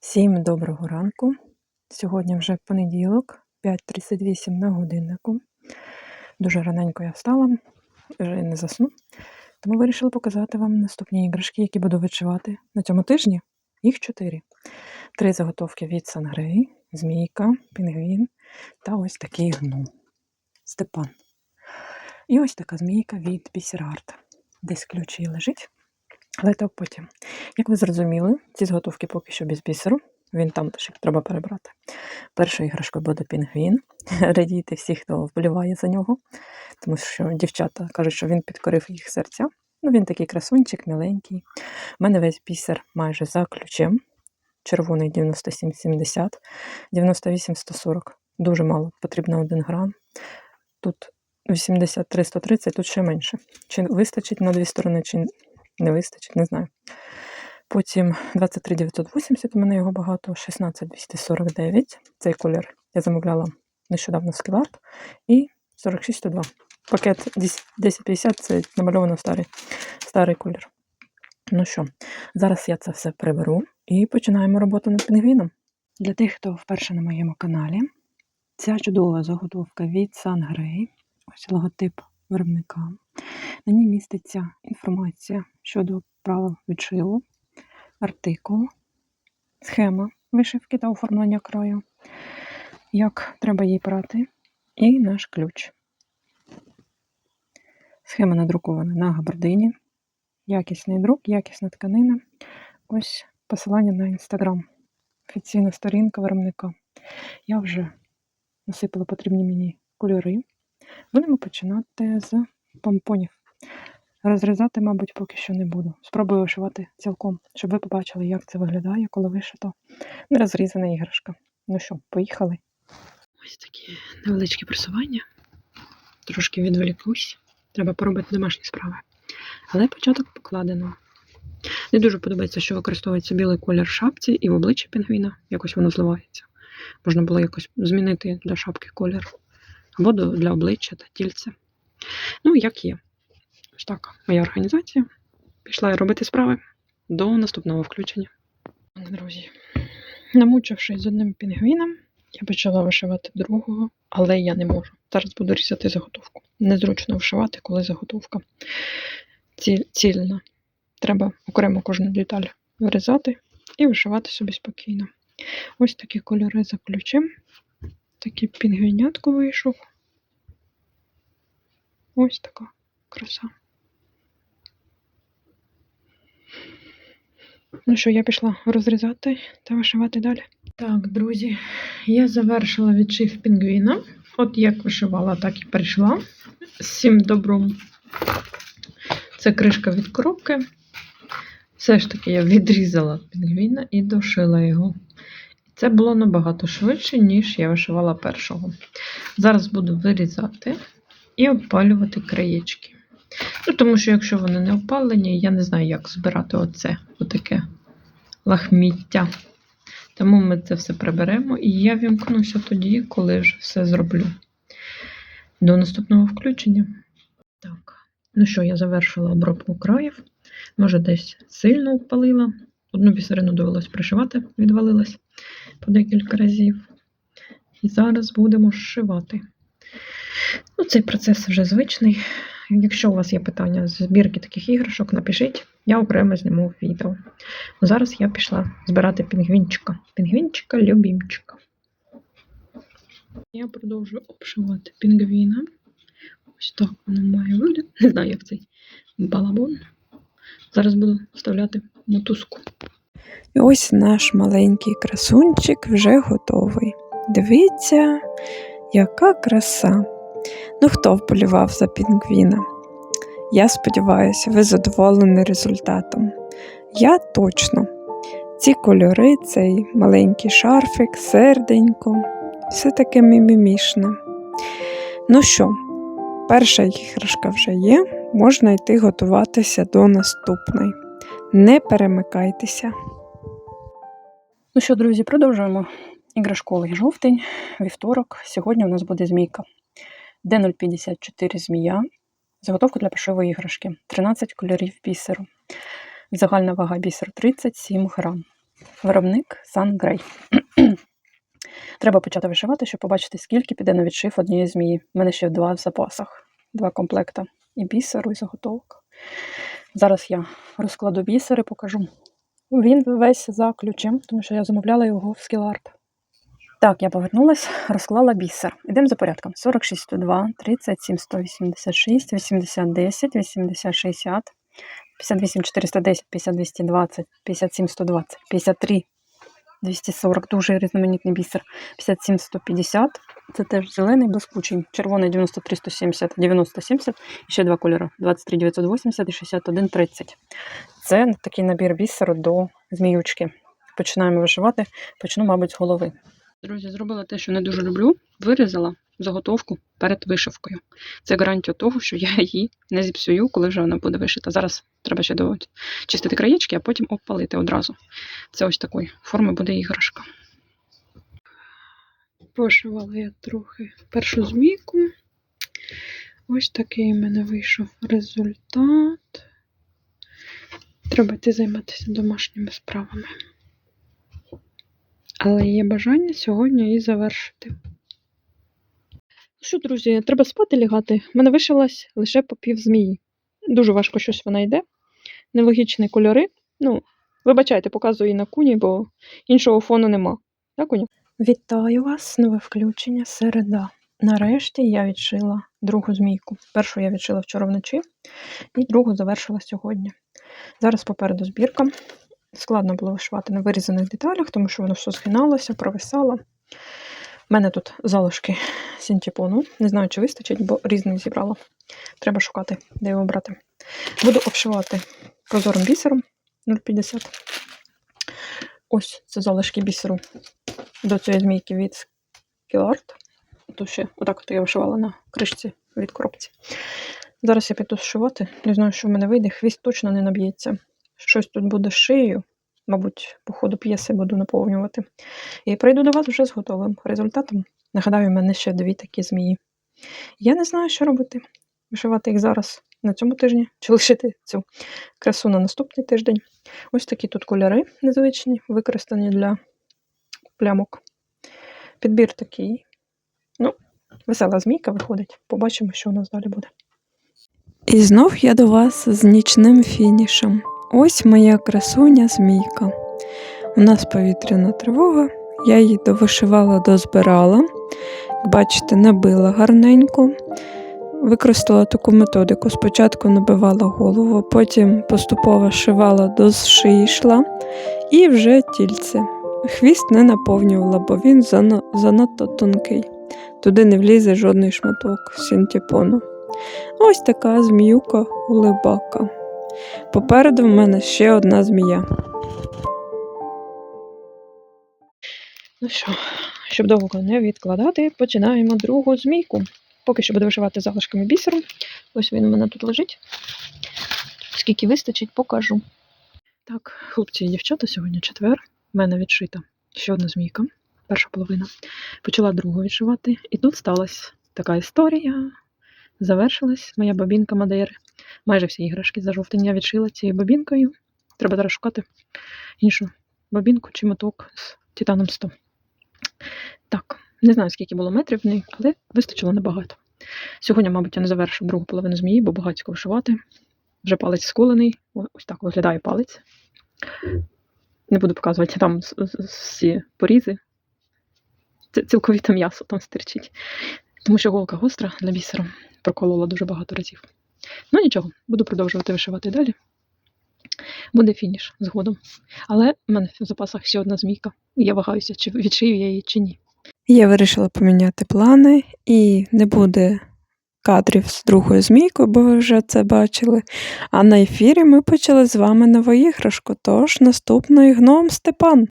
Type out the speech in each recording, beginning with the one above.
Всім доброго ранку. Сьогодні вже понеділок, 5.38 на годиннику. Дуже раненько я встала, вже не засну. Тому вирішила показати вам наступні іграшки, які буду вичивати на цьому тижні. Їх чотири. Три заготовки від Сангрей, Змійка, Пінгвін та ось такий гном. Степан. І ось така змійка від Бісерарт. Десь ключі лежить. Але то потім. Як ви зрозуміли, ці зготовки поки що без бісеру. Він там теж треба перебрати. Першою іграшкою буде пінгвін. Радійте всі, хто вболіває за нього, тому що дівчата кажуть, що він підкорив їх серця. Ну, він такий красунчик, миленький. У мене весь бісер майже за ключем. Червоний 97,70, 98,140. Дуже мало, потрібно 1 грам. Тут 83-130, тут ще менше. Чи вистачить на дві сторони, чи не вистачить, не знаю. Потім 23 980, у мене його багато, 16 249. Цей колір я замовляла нещодавно в Скіларт. І 46 102. Пакет 1050 це намальовано старий, старий колір. Ну що, зараз я це все приберу і починаємо роботу над пінгвіном. Для тих, хто вперше на моєму каналі, ця чудова заготовка від Sangray. Ось логотип виробника. На ній міститься інформація щодо правил відшиву, артикул, схема вишивки та оформлення краю, як треба її прати, і наш ключ. Схема надрукована на габардині. Якісний друк, якісна тканина. Ось посилання на інстаграм. Офіційна сторінка виробника. Я вже насипала потрібні мені кольори. Будемо починати з помпонів. Розрізати, мабуть, поки що не буду. Спробую вишивати цілком, щоб ви побачили, як це виглядає, коли вишито нерозрізана іграшка. Ну що, поїхали. Ось такі невеличкі просування. Трошки відволікусь. Треба поробити домашні справи. Але початок покладено. Не дуже подобається, що використовується білий колір шапці і в обличчі пінгвіна. Якось воно зливається. Можна було якось змінити для шапки колір. Або для обличчя та тільця. Ну, як є. Ось так, моя організація. Пішла я робити справи до наступного включення. Друзі, намучившись з одним пінгвіном, я почала вишивати другого, але я не можу. Зараз буду різати заготовку. Незручно вишивати, коли заготовка ці- цільна. Треба окремо кожну деталь вирізати і вишивати собі спокійно. Ось такі кольори за ключем. Такий пінгвінятко вийшов. Ось така краса. Ну що, я пішла розрізати та вишивати далі. Так, друзі, я завершила відшив пінгвіна. От як вишивала, так і прийшла. Всім добром. Це кришка від коробки. Все ж таки я відрізала пінгвіна і дошила його. Це було набагато швидше, ніж я вишивала першого. Зараз буду вирізати і обпалювати краєчки. Ну, тому що, якщо вони не опалені, я не знаю, як збирати оце, отаке лахміття. Тому ми це все приберемо, і я вімкнуся тоді, коли вже все зроблю. До наступного включення. Так, ну що, я завершила обробку країв. Може, десь сильно впалила. Одну бісерину довелось пришивати, відвалилась по декілька разів. І зараз будемо зшивати. Ну, Цей процес вже звичний. Якщо у вас є питання з збірки таких іграшок, напишіть, я окремо зніму відео. Зараз я пішла збирати пінгвінчика. Пінгвінчика любімчика. Я продовжую обшивати пінгвіна. Ось так воно має вигляд. Не знаю, як цей балабон. Зараз буду вставляти мотузку. І ось наш маленький красунчик вже готовий. Дивіться, яка краса. Ну, хто вболівав за пінгвіна? Я сподіваюся, ви задоволені результатом. Я точно. Ці кольори, цей маленький шарфик, серденько, все таке мімімішне. Ну що, перша іграшка вже є, можна йти готуватися до наступної. Не перемикайтеся. Ну що, друзі, продовжуємо іграшковий жовтень, вівторок. Сьогодні у нас буде змійка. Д054 змія. Заготовка для пошиву іграшки. 13 кольорів бісеру. Загальна вага бісеру 37 грам. Виробник Сангрей. Треба почати вишивати, щоб побачити, скільки піде на відшив однієї змії. У мене ще два в запасах, два комплекта. І бісеру, і заготовок. Зараз я розкладу бісер і покажу. Він весь за ключем, тому що я замовляла його в Skillart. Так, я повернулась, розклала бісер. Ідемо за порядком. 46, 102, 37, 186, 80, 10, 80, 60, 58, 410, 50, 220, 57, 120, 53, 240, дуже різноманітний бісер, 57, 150, це теж зелений, блискучий, червоний 93, 170, 90, 70, і ще два кольори, 23, 980 і 61, 30. Це такий набір бісеру до зміючки. Починаємо вишивати, почну, мабуть, з голови. Друзі, зробила те, що не дуже люблю. Вирізала заготовку перед вишивкою. Це гарантія того, що я її не зіпсую, коли вже вона буде вишита. Зараз треба ще чистити краєчки, а потім обпалити одразу. Це ось такої форми буде іграшка. Пошивала я трохи першу змійку. Ось такий в мене вийшов результат. Треба йти займатися домашніми справами. Але є бажання сьогодні її завершити. Ну що, друзі, треба спати лягати. В мене вишилась лише по пів змії. Дуже важко щось вона йде. Нелогічні кольори. Ну, вибачайте, показую її на куні, бо іншого фону нема. Так, куні? Вітаю вас, нове включення середа. Нарешті я відшила другу змійку. Першу я відшила вчора вночі, і другу завершила сьогодні. Зараз попереду збірка. Складно було вишивати на вирізаних деталях, тому що воно все згиналося, провисало. У мене тут залишки синтепону. Не знаю, чи вистачить, бо різних зібрала. Треба шукати, де його брати. Буду обшивати прозорим бісером 0,50. Ось це залишки бісеру до цієї змійки від Skillart. Тут ще отак от я вишивала на кришці від коробці. Зараз я піду зшивати. Не знаю, що в мене вийде. Хвіст точно не наб'ється. Щось тут буде з шиєю. Мабуть, по ходу п'єси буду наповнювати. І прийду до вас вже з готовим результатом. Нагадаю, в мене ще дві такі змії. Я не знаю, що робити. Вишивати їх зараз на цьому тижні, чи лишити цю красу на наступний тиждень. Ось такі тут кольори незвичні, використані для плямок. Підбір такий. Ну, весела змійка виходить. Побачимо, що у нас далі буде. І знов я до вас з нічним фінішем. Ось моя красуня змійка. У нас повітряна тривога. Я її довишивала, дозбирала. Як бачите, набила гарненько. Використала таку методику. Спочатку набивала голову, потім поступово шивала до шиї йшла і вже тільце. Хвіст не наповнювала, бо він занадто тонкий. Туди не влізе жодний шматок синтепону. Ось така зміюка улибака. Попереду в мене ще одна змія. Ну що, щоб довго не відкладати, починаємо другу змійку. Поки що буду вишивати залишками бісеру. Ось він у мене тут лежить. Скільки вистачить, покажу. Так, хлопці і дівчата, сьогодні четвер. У мене відшита ще одна змійка, перша половина. Почала другу відшивати, і тут сталася така історія. Завершилась моя бабінка Мадейри. Майже всі іграшки за жовтень я відшила цією бабінкою. Треба зараз шукати іншу бабінку чи моток з титаном 100. Так, не знаю, скільки було метрів в ній, але вистачило небагато. Сьогодні, мабуть, я не завершу другу половину змії, бо багатько вишивати. Вже палець скулений. Ось так виглядає палець. Не буду показувати там всі порізи. Це цілковіте м'ясо там стирчить. Тому що голка гостра для бісеру проколола дуже багато разів. Ну нічого, буду продовжувати вишивати далі. Буде фініш згодом. Але в мене в запасах ще одна змійка. Я вагаюся, чи відшию я її чи ні. Я вирішила поміняти плани і не буде кадрів з другою змійкою, бо ви вже це бачили. А на ефірі ми почали з вами нову іграшку, тож наступною гном Степан.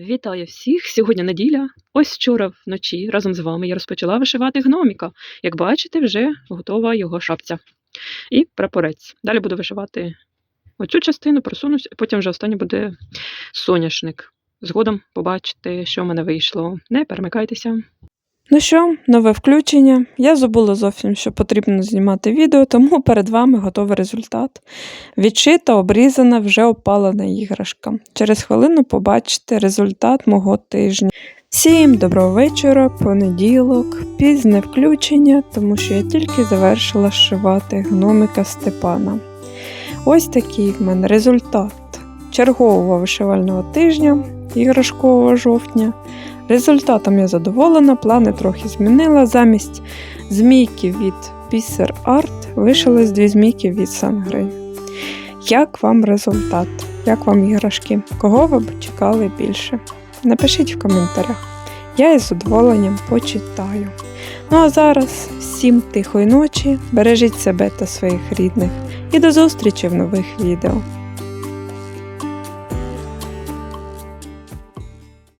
Вітаю всіх! Сьогодні неділя. Ось вчора вночі разом з вами я розпочала вишивати гноміка. Як бачите, вже готова його шапця і прапорець. Далі буду вишивати оцю частину, просунусь, потім вже останнє буде соняшник. Згодом побачите, що в мене вийшло. Не перемикайтеся. Ну що, нове включення. Я забула зовсім, що потрібно знімати відео, тому перед вами готовий результат. Відшита, обрізана, вже опалена іграшка. Через хвилину побачите результат мого тижня. Всім доброго вечора, понеділок, пізне включення, тому що я тільки завершила шивати гномика Степана. Ось такий в мене результат чергового вишивального тижня, іграшкового жовтня. Результатом я задоволена, плани трохи змінила. Замість змійки від Пісер Арт вишились дві змійки від Сангри. Як вам результат? Як вам іграшки? Кого ви б чекали більше? Напишіть в коментарях. Я із задоволенням почитаю. Ну а зараз всім тихої ночі, бережіть себе та своїх рідних і до зустрічі в нових відео.